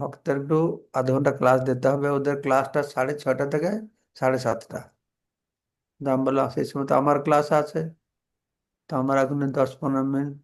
ভক্তদের একটু আধ ঘণ্টা ক্লাস দিতে হবে। ওদের ক্লাসটা সাড়ে ছটা থেকে সাড়ে সাতটা। দাম আমি বললাম, সেই সময় তো আমার ক্লাস আছে। তো আমার এখন দশ পনেরো মিনিট।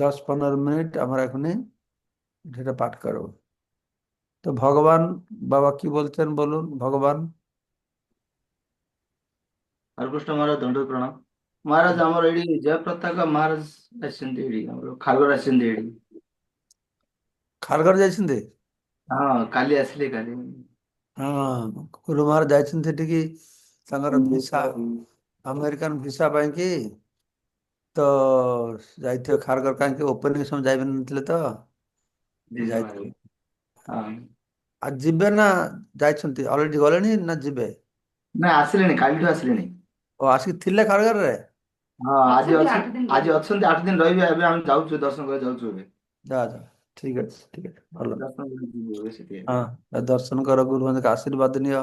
দশ পনেরো মিনিট আমরা এখনই সেটা পাঠ করব তো ভগবান, বাবা কি বলছেন বলুন? ভগবান। আর কৃষ্ণ মহারাজ দণ্ড প্রণাম। ମହାରାଜ ଆମର ଏଇଠି ଜୟପ୍ରତାପ ମହାରାଜ ଆସିଛନ୍ତି ଏଇଠି ଆମର ଖାରଗଡ଼ ଆସିଛନ୍ତି ଏଇଠି ଖାରଘର ଯାଇଛନ୍ତି ହଁ କାଲି ଆସିଲେ କାଲି ହଁ ଗୁରୁ ମହାରାଜ ଯାଇଛନ୍ତି ସେଠିକି ତାଙ୍କର ଭିସା ଆମେରିକାନ ଭିସା ପାଇଁକି ତ ଯାଇଥିବେ ଖାରଘର କାହିଁକି ଓପନିଂ ସମୟ ଯାଇପାରିନଥିଲେ ତ ଜି ଜି ଯାଇଥିଲେ ମହାରାଜ ହଁ ଆଉ ଯିବେ ନା ଯାଇଛନ୍ତି ଅଲରେଡି ଗଲେଣି ନା ଯିବେ ନା ଆସିଲେଣି କାଲିଠୁ ଆସିଲେଣି ଓ ଆସିକି ଥିଲେ ଖାରଘରରେ ହଁ ଆଜି ଅଛି ଆଜି ଅଛନ୍ତି ଆଠ ଦିନ ରହିବେ ଏବେ ଆମେ ଯାଉଛୁ ଦର୍ଶନ କରି ଯାଉଛୁ ଏବେ ଯା ଯା ଠିକ ଅଛି ଠିକ ଅଛି ଭଲ ଦର୍ଶନ କରି ଯିବୁ ଏବେ ସେଠି ହଁ ଦର୍ଶନ କର ଗୁରୁ ମହାରାଜଙ୍କ ଆଶୀର୍ବାଦ ନିଅ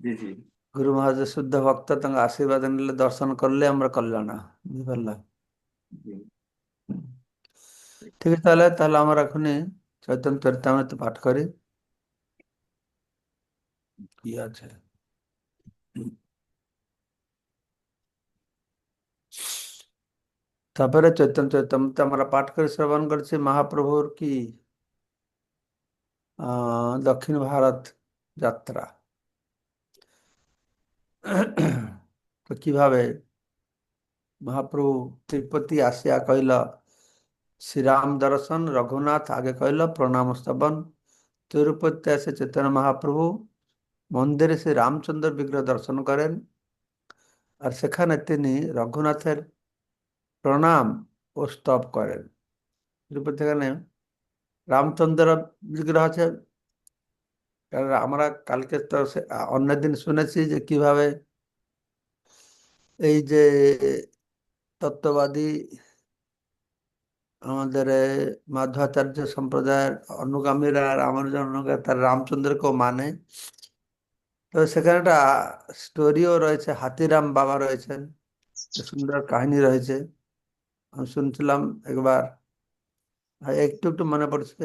ଜି ଜି ଗୁରୁ ମହାରାଜ ଶୁଦ୍ଧ ଭକ୍ତ ତାଙ୍କ ଆଶୀର୍ବାଦ ନେଲେ ଦର୍ଶନ କଲେ ଆମର କଲ୍ୟାଣ ବୁଝିପାରିଲ জি ঠিক আছে তাহলে তাহলে আমরা এখনই চৈতন্য চরিতামৃত পাঠ করি কি আছে তারপরে চৈতন্য চরিতামৃত আমরা পাঠ করে শ্রবণ করেছি মহাপ্রভুর কি? দক্ষিণ ভারত যাত্রা। তো কীভাবে মহাপ্রভু তিরুপতি আসিয়া কহিল, শ্রীরাম দর্শন, রঘুনাথ আগে কহিল, প্রণাম স্তবন তিরুপতি আসে চৈতন্য মহাপ্রভু, মন্দিরে শ্রী রামচন্দ্র বিগ্রহ দর্শন করেন। আর সেখানে তিনি রঘুনাথের প্রণাম ও স্তব করেন। এখানে রামচন্দ্র বিগ্রহ আছে। কারণ আমরা কালকে তো সে- অন্যদিন শুনেছি যে কীভাবে এই যে তত্ত্ববাদী আমাদের মাধ্বাচার্য সম্প্রদায়ের অনুগামীরা রামানুজন অনুগামী তারা রামচন্দ্রকেও মানে। তো সেখানে একটা স্টোরিও রয়েছে। হাতিরাম বাবা রয়েছেন। সুন্দর কাহিনী রয়েছে। আমি শুনছিলাম একবার। একটু একটু মনে পড়ছে।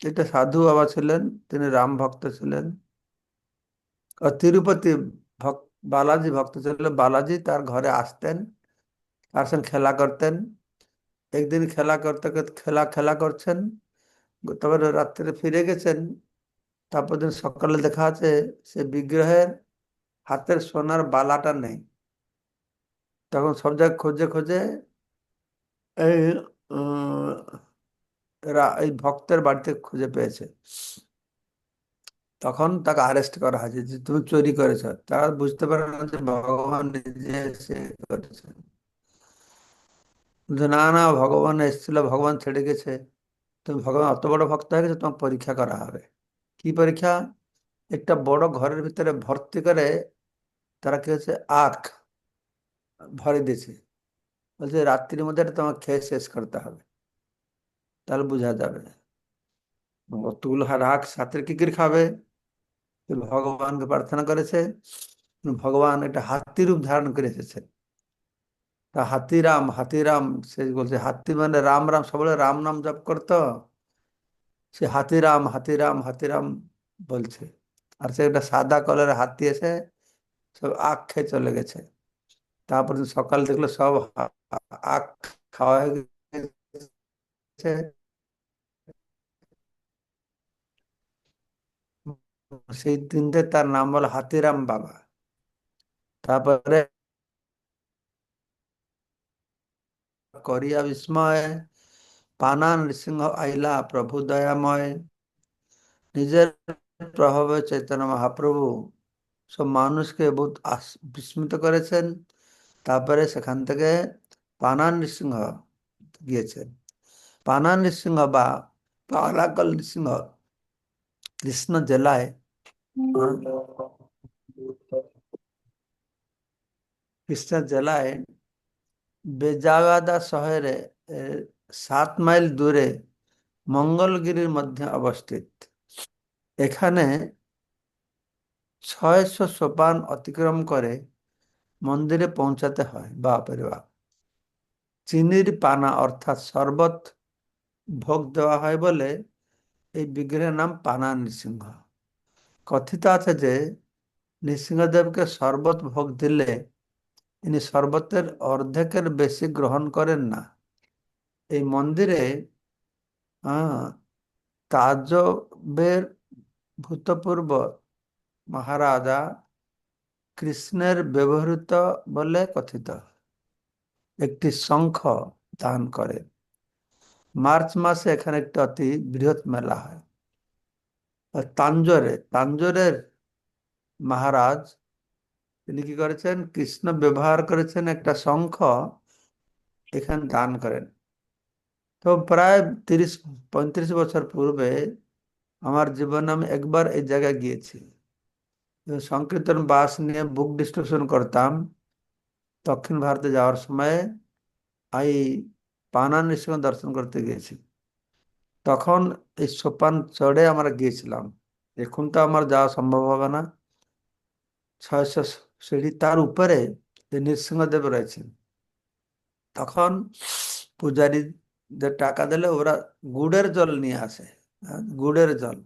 এটা সাধু বাবা ছিলেন, তিনি রাম ভক্ত ছিলেন। আর তিরুপতি ভক্ত বালাজি ভক্ত ছিল। বালাজি তার ঘরে আসতেন, তার সঙ্গে খেলা করতেন। একদিন খেলা করতে খেলা খেলা করছেন। তারপরে রাত্রে ফিরে গেছেন। তারপর দিন সকালে দেখা আছে সে বিগ্রহের হাতের সোনার বালাটা নেই। তখন সব জায়গায় খোঁজে খোঁজে এই এই ভক্তের বাড়িতে খুঁজে পেয়েছে। তখন তাকে আরেস্ট করা হয়েছে যে তুমি চুরি করেছ। তারা বুঝতে পারে না যে ভগবান নিজে এসে করেছেন যে না না, ভগবান এসেছিল, ভগবান ছেড়ে গেছে। তুমি ভগবান, অত বড় ভক্ত হয়ে গেছে তোমার পরীক্ষা করা হবে। কি পরীক্ষা? একটা বড় ঘরের ভিতরে ভর্তি করে তারা কি হচ্ছে আখ ভরে দিয়েছে। বলছে, রাত্রির মধ্যে তোমাকে খেয়ে শেষ করতে হবে। তাহলে বোঝা যাবে। অতগুলো রাখ সাথে কি করে খাবে ভগবানকে প্রার্থনা করেছে। ভগবান একটা হাতি রূপ ধারণ করে এসেছে। তা হাতিরাম হাতিরাম সে বলছে, হাতি মানে রাম রাম, সবাই রাম নাম জপ করতো? সে হাতিরাম হাতিরাম হাতিরাম বলছে। আর সে একটা সাদা কলরের হাতি এসে সব আখ খেয়ে চলে গেছে। তারপর সকাল দেখল সব আখ খাওয়া হয়ে গেছে। সেই দিনতে তার নাম বলে হাতিরাম বাবা। তারপরে করিয়া বিস্ময় পানা নৃসিংহ আইলা প্রভু দয়াময়। নিজের প্রভাবে চৈতন্য মহাপ্রভু সব মানুষকে বহুত বিস্মিত করেছেন। তারপরে সেখান থেকে পানান নৃসিংহ গিয়েছেন। পানান নৃসিংহ বা পালাকল নৃসিংহ কৃষ্ণ জেলায় কৃষ্ণ জেলায় বেজাগাদা শহরে সাত মাইল দূরে মঙ্গলগিরির মধ্যে অবস্থিত। এখানে ছয়শো সোপান অতিক্রম করে মন্দিরে পৌঁছাতে হয় বাপরে বাপ। চিনির পানা অর্থাৎ শরবত ভোগ দেওয়া হয় বলে এই বিগ্রহের নাম পানা নৃসিংহ। কথিত আছে যে নৃসিংহদেবকে শরবত ভোগ দিলে ইনি শরবতের অর্ধেকের বেশি গ্রহণ করেন না। এই মন্দিরে তাজবের ভূতপূর্ব মহারাজা কৃষ্ণের ব্যবহৃত বলে কথিত। একটি শঙ্খ দান করে। মার্চ মাসে এখানে একটি অতি বৃহৎ মেলা হয়। তাঞ্জোরে, তাঞ্জোরের মহারাজ, তিনি কি করেছেন? কৃষ্ণ ব্যবহার করেছেন একটা শঙ্খ এখানে দান করেন। তো প্রায় তিরিশ, পঁয়ত্রিশ বছর পূর্বে আমার জীবনে আমি একবার এই জায়গায় গিয়েছি। সংকীর্তন বাস নিয়ে বুক ডিস্ট্রিবিউশন করতাম, দক্ষিণ ভারতে যাওয়ার সময় এই পানা নৃসিংহ দর্শন করতে গিয়েছি। তখন এই সোপান চড়ে আমরা গিয়েছিলাম। এখন তো আমার যাওয়া সম্ভব হবে না। ছয়শো সিঁড়ি তার উপরে নৃসিংহদেব রয়েছেন। তখন পূজারীদের টাকা দিলে ওরা গুড়ের জল নিয়ে আসে। গুড়ের জল।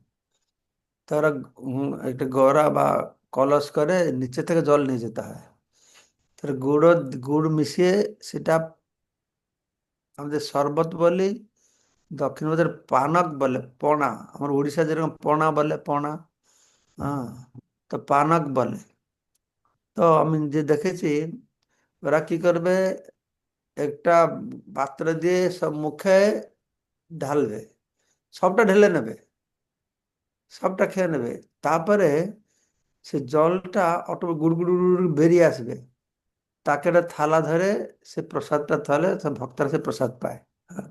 তো ওরা একটা গড়া বা কলস করে নিচে থেকে জল নিয়ে যেতে হয়। তার গুঁড়ো, গুড় মিশিয়ে সেটা আমাদের শরবত বলি, দক্ষিণ ভারতের পানক বলে, পনা। আমার উড়িষ্যা যেরকম পনা বলে, পনা হ্যাঁ তো পানক বলে। তো আমি যে দেখেছি, ওরা কি করবে, একটা পাত্র দিয়ে সব মুখে ঢালবে। সবটা ঢেলে নেবে, সবটা খেয়ে নেবে। তারপরে সে জলটা অটো গুড়গুড় গুড় বেরিয়ে আসবে। তাকে একটা থালা ধরে সে প্রসাদটা সব ভক্তরা সে প্রসাদ পায়। হ্যাঁ।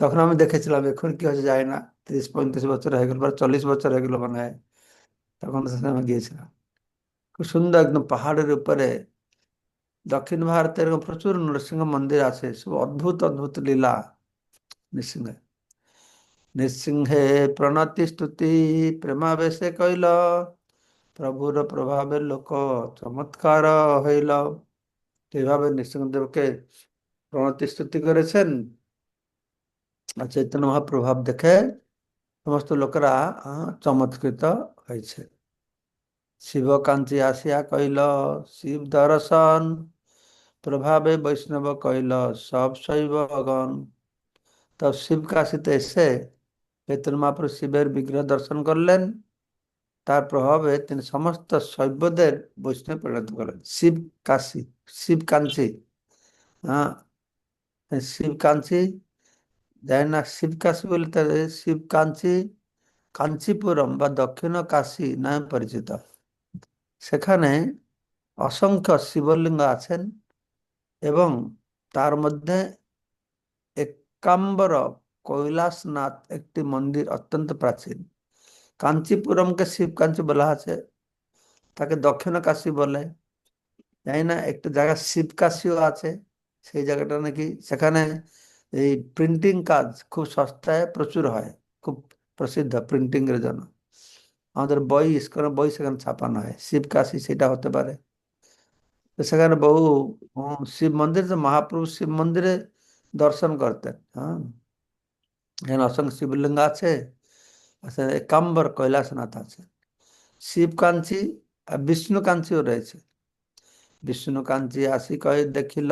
তখন আমি দেখেছিলাম, এখন কি হয়েছে যায় না, তিরিশ পঁয়ত্রিশ বছর হয়ে গেল বা চল্লিশ বছর হয়ে গেল মনে হয়। তখন আমি গিয়েছিলাম। খুব সুন্দর একদম পাহাড়ের উপরে। দক্ষিণ ভারতে এরকম প্রচুর নৃসিংহ মন্দির আছে, সব অদ্ভুত অদ্ভুত লীলা। নৃসিংহে নৃসিংহে প্রণতি স্তুতি, প্রেমাবেশে কইল প্রভুর প্রভাবে লোক চমৎকার হইল। এইভাবে নৃসিংহদেবকে প্রণতি স্তুতি করেছেন। আর চৈতন্য মহাপ্রভাব দেখে সমস্ত লোকেরা চমৎকৃত হয়েছে। শিব কাঞ্চি আসিয়া কইল শিব দর্শন, প্রভাবে বৈষ্ণব কইল সব শৈবগণ। তো শিব কাশিতে এসে মহাপ্রভু শিবের বিগ্রহ দর্শন করলেন। তার প্রভাবে তিনি সমস্ত শৈবদের বৈষ্ণব পরিণত করলেন। শিব কাশী, শিব কাঞ্চি হ্যাঁ শিব কাঞ্চি যাই না শিব কাশী বলতে শিব কাঞ্চি, কাঞ্চিপুরম বা দক্ষিণ কাশী নামে পরিচিত। সেখানে অসংখ্য শিবলিঙ্গ আছেন এবং তার মধ্যে একাম্বর কৈলাসনাথ একটি মন্দির অত্যন্ত প্রাচীন। কাঞ্চিপুরমকে শিব কাঞ্চি বলা আছে। তাকে দক্ষিণ কাশী বলে। জানি না একটা জায়গা শিব কাশীও আছে। সেই জায়গাটা নাকি সেখানে এই প্রিন্টিং কাজ খুব সস্তায় প্রচুর হয়। খুব প্রসিদ্ধ প্রিন্টিং এর জন্য। আমাদের বই, ইস্কনের বই সেখানে ছাপানো হয়। শিব কাশী সেটা হতে পারে। সেখানে বহু শিব মন্দির তো মহাপ্রভু শিব মন্দিরে দর্শন করতেন। হ্যাঁ। এখানে অসংখ্য শিবলিঙ্গ আছে একাম্বর কৈলাসনাথ আছে শিব কাঞ্চি আর বিষ্ণু কাঞ্চিও রয়েছে। বিষ্ণু কাঞ্চি আসি কই দেখিল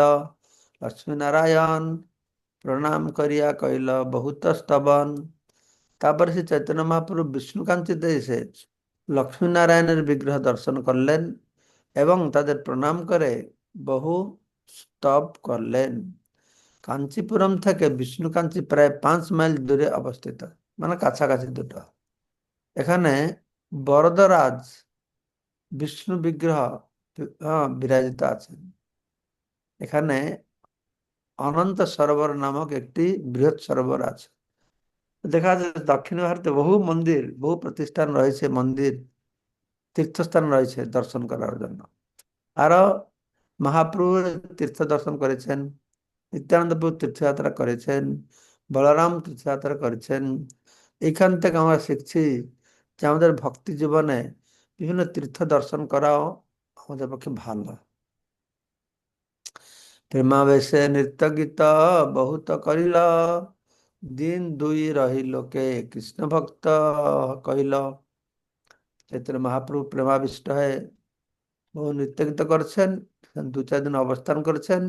লক্ষ্মী নারায়ণ প্রণাম করিয়া কইল বহুত স্তবন। তারপরে সে চৈতন্য মহাপ্রভু বিষ্ণু কাঞ্চিতে এসে লক্ষ্মী নারায়ণের বিগ্রহ দর্শন করলেন এবং তাদের প্রণাম করে বহু স্তব করলেন। কাঞ্চিপুরম থেকে বিষ্ণু কাঞ্চি প্রায় পাঁচ মাইল দূরে অবস্থিত মানে কাছাকাছি দুটো। এখানে বরদরাজ বিষ্ণু বিগ্রহ বিরাজিত আছেন এখানে অনন্ত সরোবর নামক একটি বৃহৎ সরোবর আছে। দেখা যাচ্ছে দক্ষিণ ভারতে বহু মন্দির, বহু প্রতিষ্ঠান রয়েছে, মন্দির, তীর্থস্থান রয়েছে দর্শন করার জন্য। আরও মহাপ্রভু তীর্থ দর্শন করেছেন। নিত্যানন্দ প্রভু তীর্থযাত্রা করেছেন, বলরাম তীর্থযাত্রা করেছেন। এখান থেকে আমরা শিখছি যে আমাদের ভক্তি জীবনে বিভিন্ন তীর্থ দর্শন করাও আমাদের পক্ষে ভালো। প্রেমাবেশে নৃত্য গীত বহুত করিল দিন দুই রহিল কে কৃষ্ণ ভক্ত কহিল। চৈতন্য মহাপ্রভু প্রেমাবিষ্ট হয়ে বহু নৃত্য গীত করছেন, দু চার দিন অবস্থান করেছেন।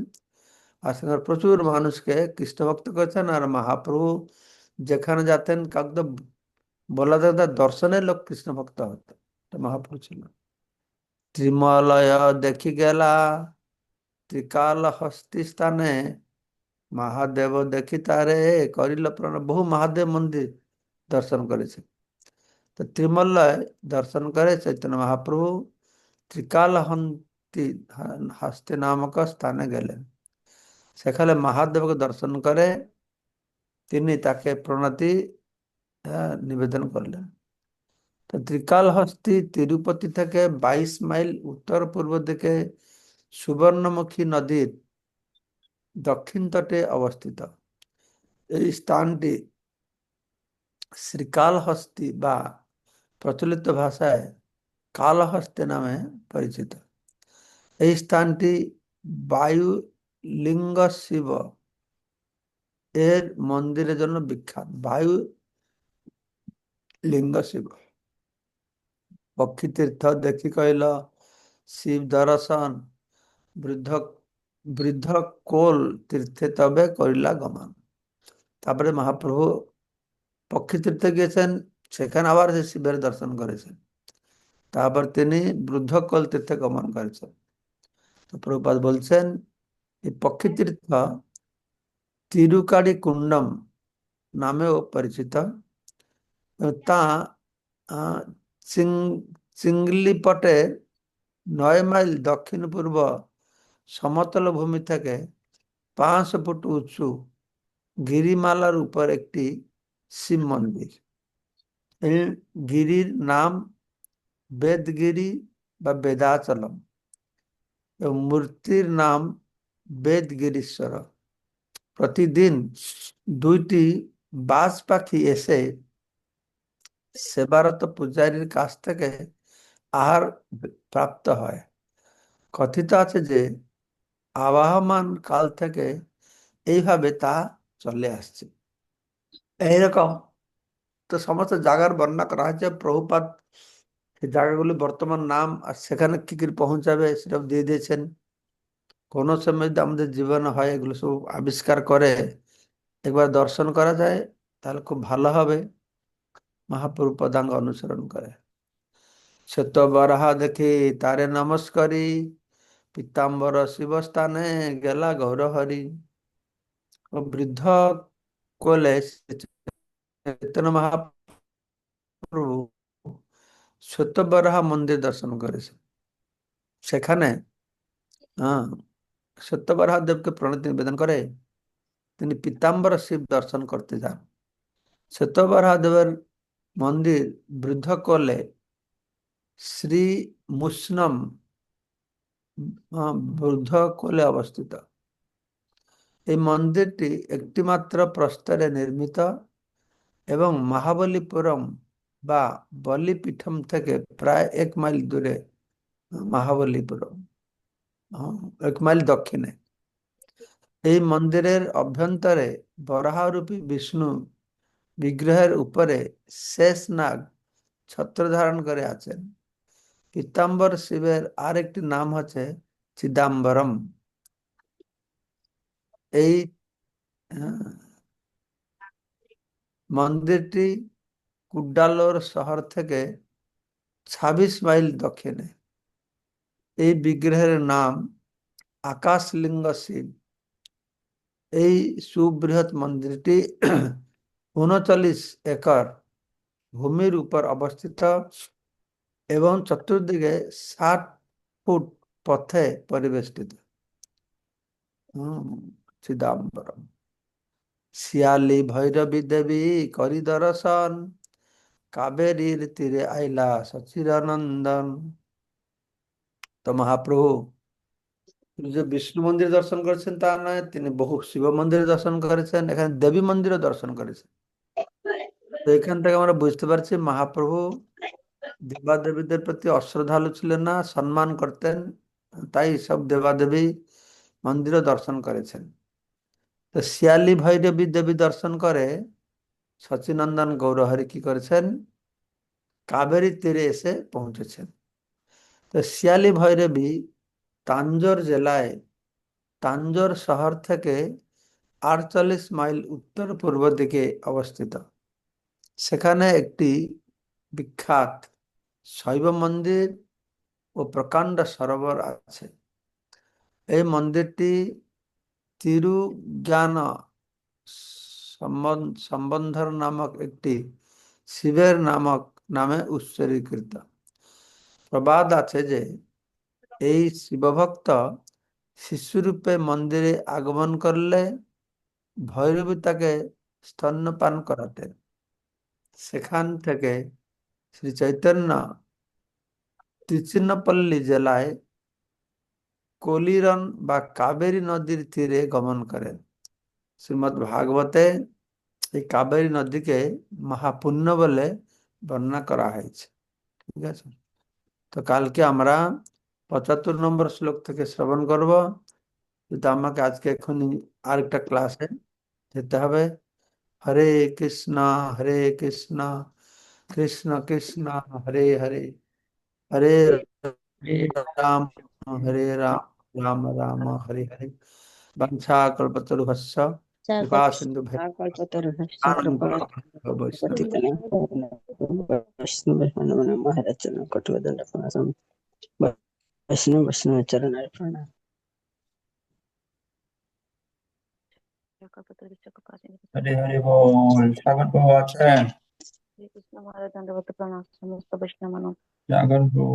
আর সেখানে প্রচুর মানুষকে কৃষ্ণ ভক্ত করেছেন আর মহাপ্রভু যেখানে যেতেন তো বলা যায় না, দর্শনের লোক কৃষ্ণ ভক্ত হতো মহাপ্রভু ছিল। ত্রিমলয় দেখি গেলা ত্রিকাল হস্তি স্থানে মহাদেব দেখি তারে করিল প্রণাম বহু মহাদেব মন্দির দর্শন করেছে। তো ত্রিমলয় দর্শন করে চৈতন্য মহাপ্রভু ত্রিকাল হন্তি হস্তি নামক স্থানে গেলেন। সেখানে মহাদেবকে দর্শন করে তিনি তাকে প্রণতি নিবেদন করলেন। তো ত্রিকালহস্তি তিরুপতি থেকে বাইশ মাইল উত্তর পূর্ব দিকে সুবর্ণমুখী নদীর দক্ষিণ তটে অবস্থিত। এই স্থানটি শ্রীকালহস্তি বা প্রচলিত ভাষায় কালহস্তি নামে পরিচিত। এই স্থানটি বায়ু লিঙ্গ শিব এর মন্দিরের জন্য বিখ্যাত। বায়ু লিঙ্গ শিব। পক্ষী তীর্থ দেখি কইল, শিব দর্শন, বৃদ্ধ বৃদ্ধ কোল তীর্থে তবে করিলা গমন। তারপরে মহাপ্রভু পক্ষী তীর্থে গিয়েছেন, সেখানে আবার শিবের দর্শন করেছেন। তারপর তিনি বৃদ্ধ কোল তীর্থে গমন করেছেন। তো প্রভুপাদ বলছেন তীর্থ তিরুকাড়ি কুণ্ডম নামেও পরিচিত। তা চিংলিপটে নয় মাইল দক্ষিণ পূর্ব সমতল ভূমি থেকে পাঁচশো ফুট উঁচু গিরিমালার উপর একটি শিব মন্দির। এই গিরির নাম বেদগিরি বা বেদাচলম। এবং মূর্তির নাম বেদগিরীশ্বর প্রতিদিন দুইটি বাজ পাখি এসে সেবারত পূজারীর কাছ থেকে আহার প্রাপ্ত হয়। কথিত আছে যে আবাহমান কাল থেকে এইভাবে তা চলে আসছে। এইরকম তো সমস্ত জায়গার বর্ণনা করা হয়েছে। প্রভুপাত জায়গাগুলি বর্তমান নাম আর সেখানে কি কি পৌঁছাবে সেটাও দিয়ে দিয়েছেন। কোনো সময় যদি আমাদের জীবনে হয় এগুলো সব আবিষ্কার করে, একবার দর্শন করা যায়, তাহলে খুব ভালো হবে। মহাপ্রভু পদাঙ্গ অনুসরণ করে। শ্বেত বরাহা দেখি, তারে নমস্কারি। পীতাম্বর শিবস্থানে গেলা গৌরহরি। ও বৃদ্ধ কোলে চৈতন্য মহাপ্রভু সত্যবরাহা মন্দির দর্শন করেছে। সেখানে হ্যাঁ সত্যবরাহা দেবকে প্রণতি নিবেদন করে, তিনি পীতাম্বর শিব দর্শন করতে যান। সত্যবরাহা দেবের মন্দির বৃদ্ধ কোলে শ্রী মুসনম বৃদ্ধ কোলে অবস্থিত। এই মন্দিরটি একটিমাত্র প্রস্তরে নির্মিত এবং মহাবলীপুরম বা বলিপীঠম থেকে প্রায় এক মাইল দূরে মহাবলীপুরম। এক মাইল দক্ষিণে। এই মন্দিরের অভ্যন্তরে বরাহরূপী বিষ্ণু বিগ্রহের উপরে শেষ নাগ ছত্র ধারণ করে আছেন। পীতাম্বর শিবের আরেকটি নাম হচ্ছে চিদাম্বরম। এই মন্দিরটি কুড্ডালোর শহর থেকে ছাব্বিশ মাইল দক্ষিণে। এই বিগ্রহের নাম আকাশলিঙ্গ শিব এই সুবৃহৎ মন্দিরটি উনচল্লিশ একর ভূমির উপর অবস্থিত এবং চতুর্দিকে ষাট ফুট পথে পরিবেষ্টিত। চিদাম্বরম। শিয়ালি ভৈরবী দেবী করি দর্শন কাবেরীর তীরে আইলা সচিরানন্দন তো মহাপ্রভু যে বিষ্ণু মন্দির দর্শন করেছেন তা নয়, তিনি বহু শিব মন্দির দর্শন করেছেন, এখানে দেবী মন্দিরও দর্শন করেছেন। তো এখান থেকে আমরা বুঝতে পারছি মহাপ্রভু দেবাদেবীদের প্রতি অশ্রদ্ধালু ছিলেন না, সম্মান করতেন, তাই সব দেবাদেবী মন্দিরও দর্শন করেছেন। তো শিয়ালি ভৈরবী দেবী দর্শন করে সচিনন্দন গৌরহরি কি করেছেন? কাবেরী তীরে এসে পৌঁছেছেন। তো শিয়ালি ভৈরবী তাঞ্জোর জেলায় তাঞ্জোর শহর থেকে আটচল্লিশ মাইল উত্তর পূর্ব দিকে অবস্থিত। সেখানে একটি বিখ্যাত শৈব মন্দির ও প্রকাণ্ড সরোবর আছে। এই মন্দিরটি তিরুজ্ঞান সম্বন- সম্বন্ধর নামক একটি শিবের নামক নামে উৎসর্গীকৃত প্রবাদ আছে যে, এই শিবভক্ত শিশুরূপে মন্দিরে আগমন করলে ভৈরবী তাকে স্তন্যপান করাতেন। সেখান থেকে শ্রী চৈতন্য তিরুচিন্নপল্লী জেলায় কলিরন বা কাবেরী নদীর তীরে গমন করেন। শ্রীমৎ ভাগবতে এই কাবেরী নদীকে মহাপুণ্য বলে বর্ণনা করা হয়েছে। ঠিক আছে? তো কালকে আমরা পঁচাত্তর নম্বর শ্লোক থেকে শ্রবণ করব কিন্তু আমাকে আজকে এখনই আরেকটা ক্লাসে যেতে হবে হরে কৃষ্ণ হরে কৃষ্ণ কৃষ্ণ কৃষ্ণ হরে হরে হরে রাম হরে রাম রাম রাম হরে হরে বংশা কল্পতরুভস্য कृपासिन्धु ಮಹಾರಾಜನ ಕೊಟ್ಟುವುದನ್ನು ವೈಷ್ಣವ ವೈಷ್ಣವ ಚರಣ ಅರ್ಪಣ हरे हरे बोल सागर को वाचन कृष्ण महाराज दंडवत प्रणाम समस्त वैष्णव जागर को